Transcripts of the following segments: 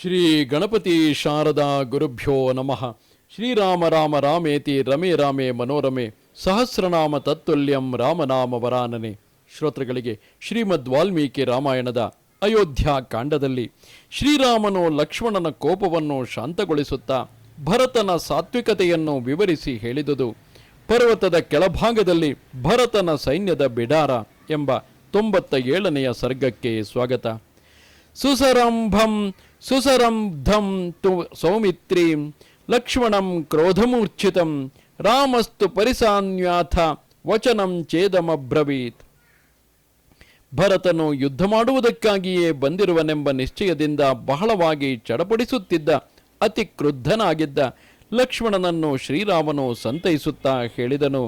ಶ್ರೀ ಗಣಪತಿ ಶಾರದಾ ಗುರುಭ್ಯೋ ನಮಃ. ಶ್ರೀರಾಮ ರಾಮ ರಾಮೇತಿ ರಮೇ ರಾಮೇ ಮನೋರಮೆ. ಸಹಸ್ರನಾಮ ತತ್ತುಲ್ಯಂ ರಾಮನಾಮ ವರಾನನೆ. ಶ್ರೋತೃಗಳಿಗೆ ಶ್ರೀಮದ್ ವಾಲ್ಮೀಕಿ ರಾಮಾಯಣದ ಅಯೋಧ್ಯ ಕಾಂಡದಲ್ಲಿ ಶ್ರೀರಾಮನು ಲಕ್ಷ್ಮಣನ ಕೋಪವನ್ನು ಶಾಂತಗೊಳಿಸುತ್ತಾ ಭರತನ ಸಾತ್ವಿಕತೆಯನ್ನು ವಿವರಿಸಿ ಹೇಳಿದುದು. ಪರ್ವತದ ಕೆಳಭಾಗದಲ್ಲಿ ಭರತನ ಸೈನ್ಯದ ಬಿಡಾರ ಎಂಬ ತೊಂಬತ್ತ ಏಳನೆಯ ಸರ್ಗಕ್ಕೆ ಸ್ವಾಗತ. ಸುಸರಂಭಂ ಸುಸರಂಬ್ಧಂ ತು ಸೌಮಿತ್ರೀಂ ಲಕ್ಷ್ಮಣಂ ಕ್ರೋಧಮೂರ್ಛಿತಂ ರಾಮಸ್ತು ಪರಿಸಾನ್ಯಾಥ ವಚನಂ ಚೇದಮಬ್ರವೀತ್ ಭರತನು ಯುದ್ಧ ಮಾಡುವುದಕ್ಕಾಗಿಯೇ ಬಂದಿರುವನೆಂಬ ನಿಶ್ಚಯದಿಂದ ಬಹಳವಾಗಿ ಚಡಪಡಿಸುತ್ತಿದ್ದ, ಅತಿ ಕ್ರುದ್ಧನಾಗಿದ್ದ ಲಕ್ಷ್ಮಣನನ್ನು ಶ್ರೀರಾಮನು ಸಂತೈಸುತ್ತಾ ಹೇಳಿದನು,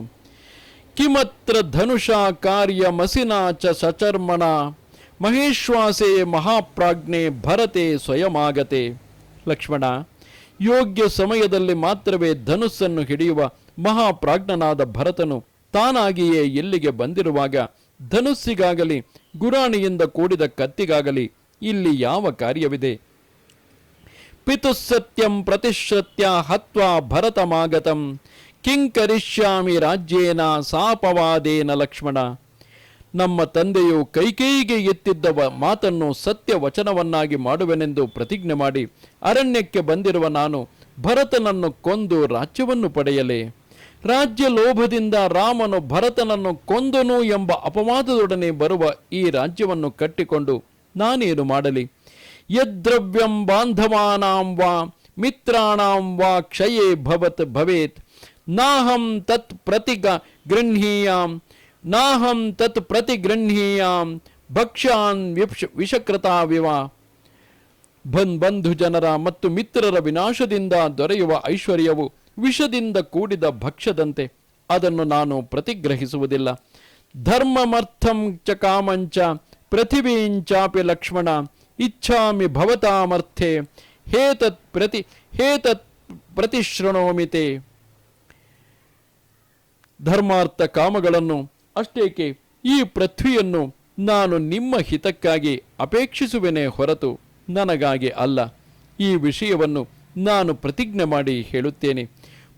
ಕಿಮತ್ರ ಧನುಷಾ ಕಾರ್ಯ ಮಸಿನಾ ಚ ಸಚರ್ಮಣ ಮಹೇಶ್ವಾಸೆ ಮಹಾಪ್ರಾಜ್ಞೆ ಭರತೆ ಸ್ವಯಮಾಗತೆ. ಲಕ್ಷ್ಮಣ, ಯೋಗ್ಯ ಸಮಯದಲ್ಲಿ ಮಾತ್ರವೇ ಧನುಸ್ಸನ್ನು ಹಿಡಿಯುವ ಮಹಾಪ್ರಾಜ್ಞನಾದ ಭರತನು ತಾನಾಗಿಯೇ ಎಲ್ಲಿಗೆ ಬಂದಿರುವಾಗ ಧನುಸ್ಸಿಗಾಗಲಿ, ಗುರಾಣಿಯಿಂದ ಕೂಡಿದ ಕತ್ತಿಗಾಗಲಿ ಇಲ್ಲಿ ಯಾವ ಕಾರ್ಯವಿದೆ? ಪಿತುಸತ್ಯಂ ಪ್ರತಿಶ್ರತ್ಯ ಹತ್ವಾ ಭರತಮಾಗತಂ. ಕಿಂಕರಿಷ್ಯಾಮಿ ರಾಜ್ಯೇನ ಸಾಪವಾದೇನ ಲಕ್ಷ್ಮಣ. ನಮ್ಮ ತಂದೆಯು ಕೈಕೈಗೆ ಎತ್ತಿದ್ದ ಮಾತನ್ನು ಸತ್ಯ ವಚನವನ್ನಾಗಿ ಮಾಡುವೆನೆಂದು ಪ್ರತಿಜ್ಞೆ ಮಾಡಿ ಅರಣ್ಯಕ್ಕೆ ಬಂದಿರುವ ನಾನು ಭರತನನ್ನು ಕೊಂದು ರಾಜ್ಯವನ್ನು ಪಡೆಯಲೇ. ರಾಜ್ಯ ಲೋಭದಿಂದ ರಾಮನು ಭರತನನ್ನು ಕೊಂದನು ಎಂಬ ಅಪವಾದದೊಡನೆ ಬರುವ ಈ ರಾಜ್ಯವನ್ನು ಕಟ್ಟಿಕೊಂಡು ನಾನೇನು ಮಾಡಲಿ? ಯದ್ರವ್ಯಂ ಬಾಂಧವಾನಾಂ ವಾ ಮಿತ್ರಾಣಾಂ ವಾ ಕ್ಷಯೇ ಭವತ್ ಭವೇತ್. ನಾಹಂ ತತ್ ಪ್ರತಿಗ ಗೃಹೀಯಾಂ ನಾಹಂ ತತ್ ಪ್ರತಿಗೃಹೀಯಾಂ ಭಕ್ಷ್ಯಾನ್ ವಿಪ್ಷ ವಿಷಕೃತಾವಿವ ಬನ್ ಬಂಧು ಜನರ ಮತ್ತು ಮಿತ್ರರ ವಿನಾಶದಿಂದ ದೊರೆಯುವ ಐಶ್ವರ್ಯವು ವಿಷದಿಂದ ಕೂಡಿದ ಭಕ್ಷ್ಯದಂತೆ. ಅದನ್ನು ನಾನು ಪ್ರತಿಗ್ರಹಿಸುವುದಿಲ್ಲ. ಧರ್ಮಮರ್ಥಂ ಚ ಕಾಮಂಚ ಪೃಥಿವೀಂಚಾಪಿ ಲಕ್ಷ್ಮಣ ಇಚ್ಛಾಮಿ ಭವತಾಮರ್ಥೆ ಹೇತತ್ ಪ್ರತಿ ಹೇತತ್ ಪ್ರತಿಶೃಣೋಮಿತೆ ಧರ್ಮಾರ್ಥ ಕಾಮಗಳನ್ನು ಅಷ್ಟೇಕೆ ಈ ಪೃಥ್ವಿಯನ್ನು ನಾನು ನಿಮ್ಮ ಹಿತಕ್ಕಾಗಿ ಅಪೇಕ್ಷಿಸುವೆನೇ ಹೊರತು ನನಗಾಗಿ ಅಲ್ಲ. ಈ ವಿಷಯವನ್ನು ನಾನು ಪ್ರತಿಜ್ಞೆ ಮಾಡಿ ಹೇಳುತ್ತೇನೆ.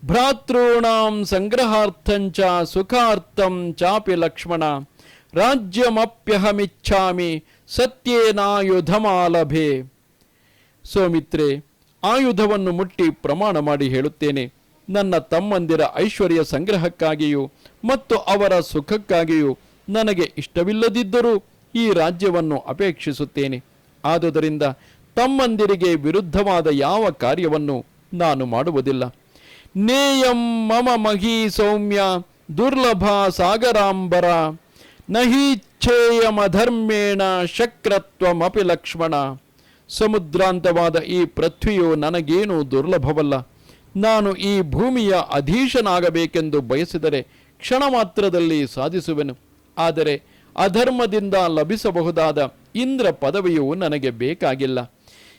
ಭ್ರಾತೃಣಾಂ ಸಂಗ್ರಹಾರ್ಥಂಚ ಸುಖಾರ್ಥಂ ಚಾಪಿ ಲಕ್ಷ್ಮಣ, ರಾಜ್ಯಮಪ್ಯಹಮಿಚ್ಛಾಮಿ ಸತ್ಯೇನಾಯುಧಮಾಲಭೆ. ಸೋಮಿತ್ರೆ, ಆಯುಧವನ್ನು ಮುಟ್ಟಿ ಪ್ರಮಾಣ ಮಾಡಿ ಹೇಳುತ್ತೇನೆ. ನನ್ನ ತಮ್ಮಂದಿರ ಐಶ್ವರ್ಯ ಸಂಗ್ರಹಕ್ಕಾಗಿಯೂ ಮತ್ತು ಅವರ ಸುಖಕ್ಕಾಗಿಯೂ ನನಗೆ ಇಷ್ಟವಿಲ್ಲದಿದ್ದರೂ ಈ ರಾಜ್ಯವನ್ನು ಅಪೇಕ್ಷಿಸುತ್ತೇನೆ. ಆದುದರಿಂದ ತಮ್ಮಂದಿರಿಗೆ ವಿರುದ್ಧವಾದ ಯಾವ ಕಾರ್ಯವನ್ನು ನಾನು ಮಾಡುವುದಿಲ್ಲ. ನೇಯಂ ಮಮ ಮಹಿ ಸೌಮ್ಯ ದುರ್ಲಭ ಸಾಗರಾಂಬರ ನಹೀಚ್ಛೇಯಮಧರ್ಮೇಣ ಶಕ್ರತ್ವಮಪಿ ಲಕ್ಷ್ಮಣ. ಸಮುದ್ರಾಂತವಾದ ಈ ಪೃಥ್ವಿಯು ನನಗೇನೂ ದುರ್ಲಭವಲ್ಲ. ನಾನು ಈ ಭೂಮಿಯ ಅಧೀಶನಾಗಬೇಕೆಂದು ಬಯಸಿದರೆ ಕ್ಷಣ ಮಾತ್ರದಲ್ಲಿ ಸಾಧಿಸುವೆನು. ಆದರೆ ಅಧರ್ಮದಿಂದ ಲಭಿಸಬಹುದಾದ ಇಂದ್ರ ಪದವಿಯು ನನಗೆ ಬೇಕಾಗಿಲ್ಲ.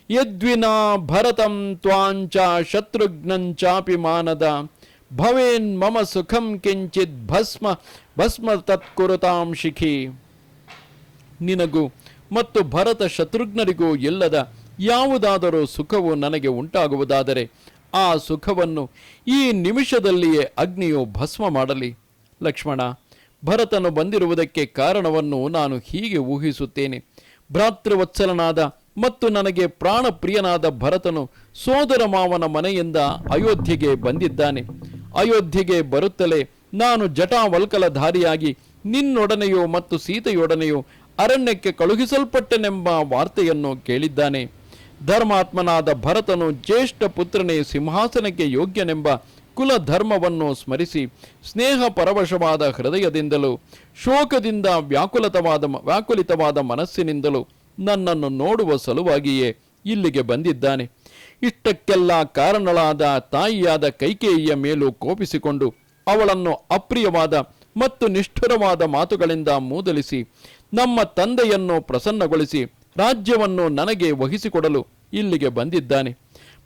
ಯದ್ವಿನಾ ಭರತಂ ತ್ವಾಂಚ ಶತ್ರುಘ್ನಂಚಾಪಿ ಮಾನದ. ಭವೇನ್ ಮಮ ಸುಖಂ ಕಿಂಚಿತ್ ಭಸ್ಮ ಭಸ್ಮ ತತ್ಕುರುತಾಂ ಶಿಖಿ. ನಿನಗೂ ಮತ್ತು ಭರತ ಶತ್ರುಘ್ನರಿಗೂ ಇಲ್ಲದ ಯಾವುದಾದರೂ ಸುಖವು ನನಗೆ ಉಂಟಾಗುವುದಾದರೆ ಆ ಸುಖವನ್ನು ಈ ನಿಮಿಷದಲ್ಲಿಯೇ ಅಗ್ನಿಯು ಭಸ್ಮ ಮಾಡಲಿ. ಲಕ್ಷ್ಮಣ, ಭರತನು ಬಂದಿರುವುದಕ್ಕೆ ಕಾರಣವನ್ನು ನಾನು ಹೀಗೆ ಊಹಿಸುತ್ತೇನೆ. ಭ್ರಾತೃವತ್ಸಲನಾದ ಮತ್ತು ನನಗೆ ಪ್ರಾಣಪ್ರಿಯನಾದ ಭರತನು ಸೋದರ ಮಾವನ ಮನೆಯಿಂದ ಅಯೋಧ್ಯೆಗೆ ಬಂದಿದ್ದಾನೆ. ಅಯೋಧ್ಯೆಗೆ ಬರುತ್ತಲೇ ನಾನು ಜಟಾವಲ್ಕಲಧಾರಿಯಾಗಿ ನಿನ್ನೊಡನೆಯೋ ಮತ್ತು ಸೀತೆಯೊಡನೆಯೋ ಅರಣ್ಯಕ್ಕೆ ಕಳುಹಿಸಲ್ಪಟ್ಟನೆಂಬ ವಾರ್ತೆಯನ್ನು ಕೇಳಿದ್ದಾನೆ. ಧರ್ಮಾತ್ಮನಾದ ಭರತನು ಜ್ಯೇಷ್ಠ ಪುತ್ರನೇ ಸಿಂಹಾಸನಕ್ಕೆ ಯೋಗ್ಯನೆಂಬ ಕುಲ ಧರ್ಮವನ್ನು ಸ್ಮರಿಸಿ ಸ್ನೇಹ ಪರವಶವಾದ ಹೃದಯದಿಂದಲೂ, ಶೋಕದಿಂದ ವ್ಯಾಕುಲತವಾದ ವ್ಯಾಕುಲಿತವಾದ ಮನಸ್ಸಿನಿಂದಲೂ ನನ್ನನ್ನು ನೋಡುವ ಸಲುವಾಗಿಯೇ ಇಲ್ಲಿಗೆ ಬಂದಿದ್ದಾನೆ. ಇಷ್ಟಕ್ಕೆಲ್ಲ ಕಾರಣಳಾದ ತಾಯಿಯಾದ ಕೈಕೇಯಿಯ ಮೇಲೂ ಕೋಪಿಸಿಕೊಂಡು ಅವಳನ್ನು ಅಪ್ರಿಯವಾದ ಮತ್ತು ನಿಷ್ಠುರವಾದ ಮಾತುಗಳಿಂದ ಮೂದಲಿಸಿ ನಮ್ಮ ತಂದೆಯನ್ನು ಪ್ರಸನ್ನಗೊಳಿಸಿ ರಾಜ್ಯವನ್ನು ನನಗೆ ವಹಿಸಿಕೊಡಲು ಇಲ್ಲಿಗೆ ಬಂದಿದ್ದಾನೆ.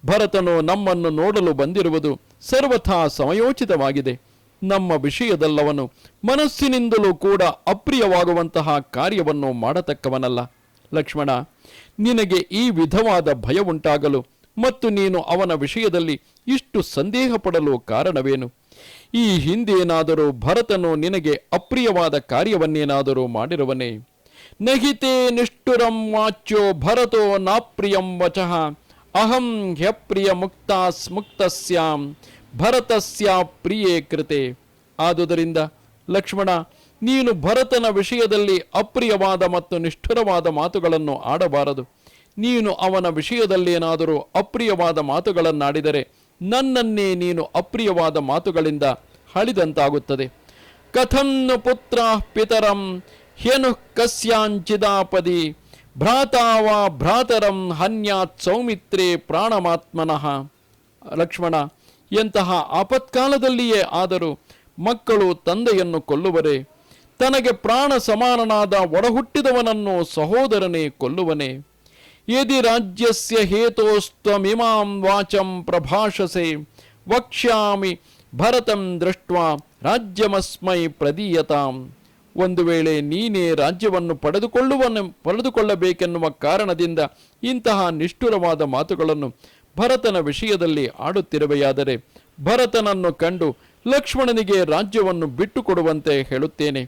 ಭರತನು ನಮ್ಮನ್ನು ನೋಡಲು ಬಂದಿರುವುದು ಸರ್ವಥಾ ಸಮಯೋಚಿತವಾಗಿದೆ. ನಮ್ಮ ವಿಷಯದಲ್ಲವನು ಮನಸ್ಸಿನಿಂದಲೂ ಕೂಡ ಅಪ್ರಿಯವಾಗುವಂತಹ ಕಾರ್ಯವನ್ನು ಮಾಡತಕ್ಕವನಲ್ಲ. ಲಕ್ಷ್ಮಣ, ನಿನಗೆ ಈ ವಿಧವಾದ ಭಯ ಉಂಟಾಗಲು ಮತ್ತು ನೀನು ಅವನ ವಿಷಯದಲ್ಲಿ ಇಷ್ಟು ಸಂದೇಹ ಪಡಲು ಕಾರಣವೇನು? ಈ ಹಿಂದೇನಾದರೂ ಭರತನು ನಿನಗೆ ಅಪ್ರಿಯವಾದ ಕಾರ್ಯವನ್ನೇನಾದರೂ ಮಾಡಿರುವನೇ? ನಹಿತೇ ನಿಷ್ಠುರಂ ವಾಚ್ಯೋ ಭರತೋ ನಾಪ್ರಿಯಂ ವಚಃ, ಅಹಂ ಹ್ಯಪ್ರಿಯ ಮುಕ್ತಾಸ್ ಮುಕ್ತಸ್ಯಾಂ, ಭರತಸ್ಯ ಪ್ರಿಯೇ ಕೃತೆ. ಆದುದರಿಂದ ಲಕ್ಷ್ಮಣ, ನೀನು ಭರತನ ವಿಷಯದಲ್ಲಿ ಅಪ್ರಿಯವಾದ ಮತ್ತು ನಿಷ್ಠುರವಾದ ಮಾತುಗಳನ್ನು ಆಡಬಾರದು. ನೀನು ಅವನ ವಿಷಯದಲ್ಲೇನಾದರೂ ಅಪ್ರಿಯವಾದ ಮಾತುಗಳನ್ನಾಡಿದರೆ ನನ್ನನ್ನೇ ನೀನು ಅಪ್ರಿಯವಾದ ಮಾತುಗಳಿಂದ ಹಳಿದಂತಾಗುತ್ತದೆ ಕಥನ್ನು ಪುತ್ರ ಪಿತರಂ ಹ್ಯನು ಕಸ್ಯಾಂಚಿದಾಪದಿ ಭ್ರಾತಾವ ಭ್ರಾತರಂ ಹನ್ಯಾತ್ ಸೌಮಿತ್ರೇ ಪ್ರಾಣಮಾತ್ಮನಃ. ಲಕ್ಷ್ಮಣ, ಎಂತಹ ಆಪತ್ಕಾಲದಲ್ಲಿಯೇ ಆದರೂ ಮಕ್ಕಳು ತಂದೆಯನ್ನು ಕೊಲ್ಲುವರೆ, ತನಗೆ ಪ್ರಾಣ ಸಮಾನನಾದ ಒಡಹುಟ್ಟಿದವನನ್ನು ಸಹೋದರನೇ ಕೊಲ್ಲುವನೆ. ಯದಿ ರಾಜ್ಯಸ್ಯ ಹೇತೋಸ್ತ್ವಮಿಮಾಂ ವಾಚಂ ಪ್ರಭಾಷಸೆ, ವಕ್ಷ್ಯಾಮಿ ಭರತಂ ದೃಷ್ಟ್ವಾ ರಾಜ್ಯಮಸ್ಮೈ ಪ್ರದೀಯತಾಂ. ಒಂದು ವೇಳೆ ನೀನೇ ರಾಜ್ಯವನ್ನು ಪಡೆದುಕೊಳ್ಳುವನು ಪಡೆದುಕೊಳ್ಳಬೇಕೆನ್ನುವ ಕಾರಣದಿಂದ ಇಂತಹ ನಿಷ್ಠುರವಾದ ಮಾತುಗಳನ್ನು ಭರತನ ವಿಷಯದಲ್ಲಿ ಆಡುತ್ತಿರುವೆಯಾದರೆ ಭರತನನ್ನು ಕಂಡು ಲಕ್ಷ್ಮಣನಿಗೆ ರಾಜ್ಯವನ್ನು ಬಿಟ್ಟುಕೊಡುವಂತೆ ಹೇಳುತ್ತೇನೆ.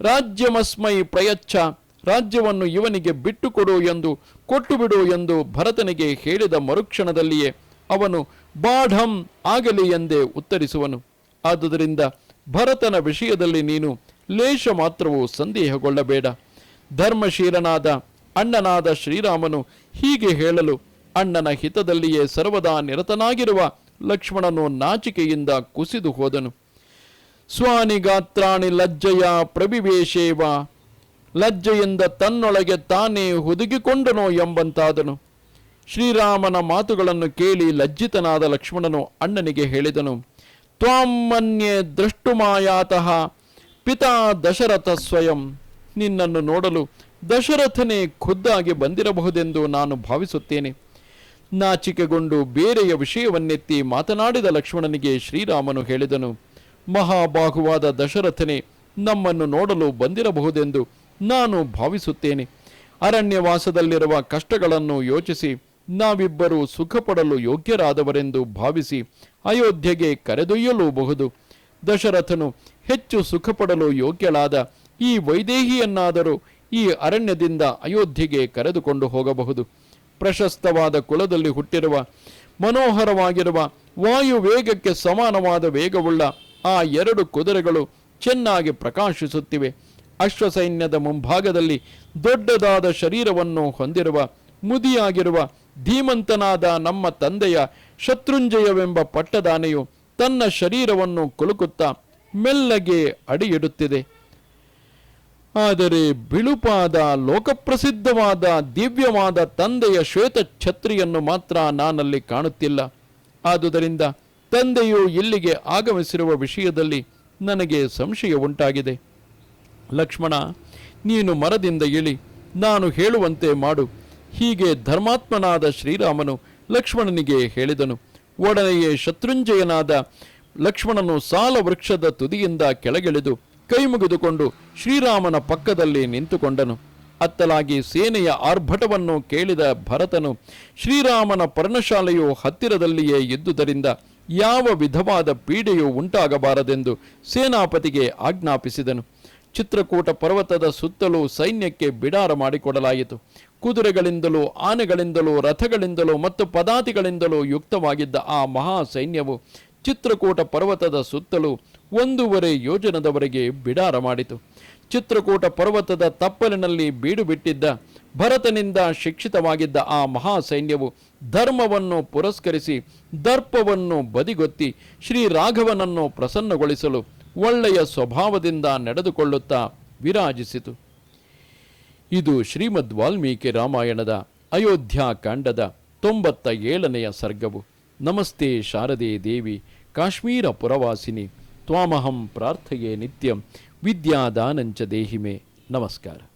ರಾಜ್ಯಮಸ್ಮೈ ಪ್ರಯಚ್ಛ, ರಾಜ್ಯವನ್ನು ಇವನಿಗೆ ಬಿಟ್ಟುಕೊಡು ಎಂದು ಕೊಟ್ಟುಬಿಡು ಎಂದು ಭರತನಿಗೆ ಹೇಳಿದ ಮರುಕ್ಷಣದಲ್ಲಿಯೇ ಅವನು ಬಾಢಂ ಆಗಲಿ ಎಂದೇ ಉತ್ತರಿಸುವನು. ಆದುದರಿಂದ ಭರತನ ವಿಷಯದಲ್ಲಿ ನೀನು ಲೇಷ ಮಾತ್ರವೂ ಸಂದೇಹಗೊಳ್ಳಬೇಡ. ಧರ್ಮಶೀಲನಾದ ಅಣ್ಣನಾದ ಶ್ರೀರಾಮನು ಹೀಗೆ ಹೇಳಲು, ಅಣ್ಣನ ಹಿತದಲ್ಲಿಯೇ ಸರ್ವದಾ ನಿರತನಾಗಿರುವ ಲಕ್ಷ್ಮಣನು ನಾಚಿಕೆಯಿಂದ ಕುಸಿದು ಹೋದನು. ಸ್ವಾನಿ ಗಾತ್ರಾಣಿ ಲಜ್ಜೆಯ ಪ್ರಭಿವೇಶೇವ ಲಜ್ಜೆಯಿಂದ ತನ್ನೊಳಗೆ ತಾನೇ ಹುದುಗಿಕೊಂಡನೋ ಎಂಬಂತಾದನು. ಶ್ರೀರಾಮನ ಮಾತುಗಳನ್ನು ಕೇಳಿ ಲಜ್ಜಿತನಾದ ಲಕ್ಷ್ಮಣನು ಅಣ್ಣನಿಗೆ ಹೇಳಿದನು ತ್ವಾಮನ್ಯೆ ದೃಷ್ಟುಮಾಯಾತಃ ಪಿತಾ ದಶರಥ ಸ್ವಯಂ ನಿನ್ನನ್ನು ನೋಡಲು ದಶರಥನೇ ಖುದ್ದಾಗಿ ಬಂದಿರಬಹುದೆಂದು ನಾನು ಭಾವಿಸುತ್ತೇನೆ. ನಾಚಿಕೆಗೊಂಡು ಬೇರೆಯ ವಿಷಯವನ್ನೆತ್ತಿ ಮಾತನಾಡಿದ ಲಕ್ಷ್ಮಣನಿಗೆ ಶ್ರೀರಾಮನು ಹೇಳಿದನು, ಮಹಾಬಾಹುವಾದ ದಶರಥನೇ, ನಮ್ಮನ್ನು ನೋಡಲು ಬಂದಿರಬಹುದೆಂದು ನಾನು ಭಾವಿಸುತ್ತೇನೆ. ಅರಣ್ಯವಾಸದಲ್ಲಿರುವ ಕಷ್ಟಗಳನ್ನು ಯೋಚಿಸಿ, ನಾವಿಬ್ಬರೂ ಸುಖಪಡಲು ಯೋಗ್ಯರಾದವರೆಂದು ಭಾವಿಸಿ ಅಯೋಧ್ಯೆಗೆ ಕರೆದೊಯ್ಯಲೂಬಹುದು. ದಶರಥನು ಹೆಚ್ಚು ಸುಖಪಡಲು ಯೋಗ್ಯಳಾದ ಈ ವೈದೇಹಿಯನ್ನಾದರೂ ಈ ಅರಣ್ಯದಿಂದ ಅಯೋಧ್ಯೆಗೆ ಕರೆದುಕೊಂಡು ಹೋಗಬಹುದು. ಪ್ರಶಸ್ತವಾದ ಕುಲದಲ್ಲಿ ಹುಟ್ಟಿರುವ, ಮನೋಹರವಾಗಿರುವ, ವಾಯು ವೇಗಕ್ಕೆ ಸಮಾನವಾದ ವೇಗವುಳ್ಳ ಆ ಎರಡು ಕುದುರೆಗಳು ಚೆನ್ನಾಗಿ ಪ್ರಕಾಶಿಸುತ್ತಿವೆ. ಅಶ್ವಸೈನ್ಯದ ಮುಂಭಾಗದಲ್ಲಿ ದೊಡ್ಡದಾದ ಶರೀರವನ್ನು ಹೊಂದಿರುವ, ಮುದಿಯಾಗಿರುವ, ಧೀಮಂತನಾದ ನಮ್ಮ ತಂದೆಯ ಶತ್ರುಂಜಯವೆಂಬ ಪಟ್ಟದಾನೆಯು ತನ್ನ ಶರೀರವನ್ನು ಕುಲುಕುತ್ತಾ ಮೆಲ್ಲಗೆ ಅಡಿಯಿಡುತ್ತಿದೆ. ಆದರೆ ಬಿಳುಪಾದ, ಲೋಕಪ್ರಸಿದ್ಧವಾದ, ದಿವ್ಯವಾದ ತಂದೆಯ ಶ್ವೇತ ಛತ್ರಿಯನ್ನು ಮಾತ್ರ ನಾನಲ್ಲಿ ಕಾಣುತ್ತಿಲ್ಲ. ಆದುದರಿಂದ ತಂದೆಯು ಇಲ್ಲಿಗೆ ಆಗಮಿಸಿರುವ ವಿಷಯದಲ್ಲಿ ನನಗೆ ಸಂಶಯ ಉಂಟಾಗಿದೆ. ಲಕ್ಷ್ಮಣ, ನೀನು ಮರದಿಂದ ಇಳಿ, ನಾನು ಹೇಳುವಂತೆ ಮಾಡು. ಹೀಗೆ ಧರ್ಮಾತ್ಮನಾದ ಶ್ರೀರಾಮನು ಲಕ್ಷ್ಮಣನಿಗೆ ಹೇಳಿದನು. ಒಡನೆಯೇ ಶತ್ರುಂಜಯನಾದ ಲಕ್ಷ್ಮಣನು ಸಾಲ ವೃಕ್ಷದ ತುದಿಯಿಂದ ಕೆಳಗಿಳಿದು ಕೈ ಮುಗಿದುಕೊಂಡು ಶ್ರೀರಾಮನ ಪಕ್ಕದಲ್ಲಿ ನಿಂತುಕೊಂಡನು. ಅತ್ತಲಾಗಿ ಸೇನೆಯ ಆರ್ಭಟವನ್ನು ಕೇಳಿದ ಭರತನು ಶ್ರೀರಾಮನ ಪರ್ಣಶಾಲೆಯು ಹತ್ತಿರದಲ್ಲಿಯೇ ಇದ್ದುದರಿಂದ ಯಾವ ವಿಧವಾದ ಪೀಡೆಯೂ ಉಂಟಾಗಬಾರದೆಂದು ಸೇನಾಪತಿಗೆ ಆಜ್ಞಾಪಿಸಿದನು. ಚಿತ್ರಕೂಟ ಪರ್ವತದ ಸುತ್ತಲೂ ಸೈನ್ಯಕ್ಕೆ ಬಿಡಾರ ಮಾಡಿಕೊಡಲಾಯಿತು. ಕುದುರೆಗಳಿಂದಲೂ, ಆನೆಗಳಿಂದಲೂ, ರಥಗಳಿಂದಲೂ ಮತ್ತು ಪದಾತಿಗಳಿಂದಲೂ ಯುಕ್ತವಾಗಿದ್ದ ಆ ಮಹಾ ಸೈನ್ಯವು ಚಿತ್ರಕೂಟ ಪರ್ವತದ ಸುತ್ತಲೂ ಒಂದೂವರೆ ಯೋಜನದವರೆಗೆ ಬಿಡಾರ ಮಾಡಿತು. ಚಿತ್ರಕೂಟ ಪರ್ವತದ ತಪ್ಪಲಿನಲ್ಲಿ ಬೀಡು ಬಿಟ್ಟಿದ್ದ, ಭರತನಿಂದ ಶಿಕ್ಷಿತವಾಗಿದ್ದ ಆ ಮಹಾ ಸೈನ್ಯವು ಧರ್ಮವನ್ನು ಪುರಸ್ಕರಿಸಿ, ದರ್ಪವನ್ನು ಬದಿಗೊತ್ತಿ ಶ್ರೀ ರಾಘವನನ್ನು ಪ್ರಸನ್ನಗೊಳಿಸಲು ಒಳ್ಳೆಯ ಸ್ವಭಾವದಿಂದ ನಡೆದುಕೊಳ್ಳುತ್ತಾ ವಿರಾಜಿಸಿತು. ಇದು ಶ್ರೀಮದ್ ವಾಲ್ಮೀಕಿ ರಾಮಾಯಣದ ಅಯೋಧ್ಯಾಕಾಂಡದ ತೊಂಬತ್ತ ಏಳನೆಯ ಸರ್ಗವು. ನಮಸ್ತೆ ಶಾರದೆ ದೇವಿ, ಕಾಶ್ಮೀರ ಪುರವಾಸಿನಿ, ತ್ವಾಮಹಂ ಪ್ರಾರ್ಥೆಯೇ ನಿತ್ಯಂ, ವಿದ್ಯಾದಾನಂಚ ದೇಹಿಮೆ. ನಮಸ್ಕಾರ.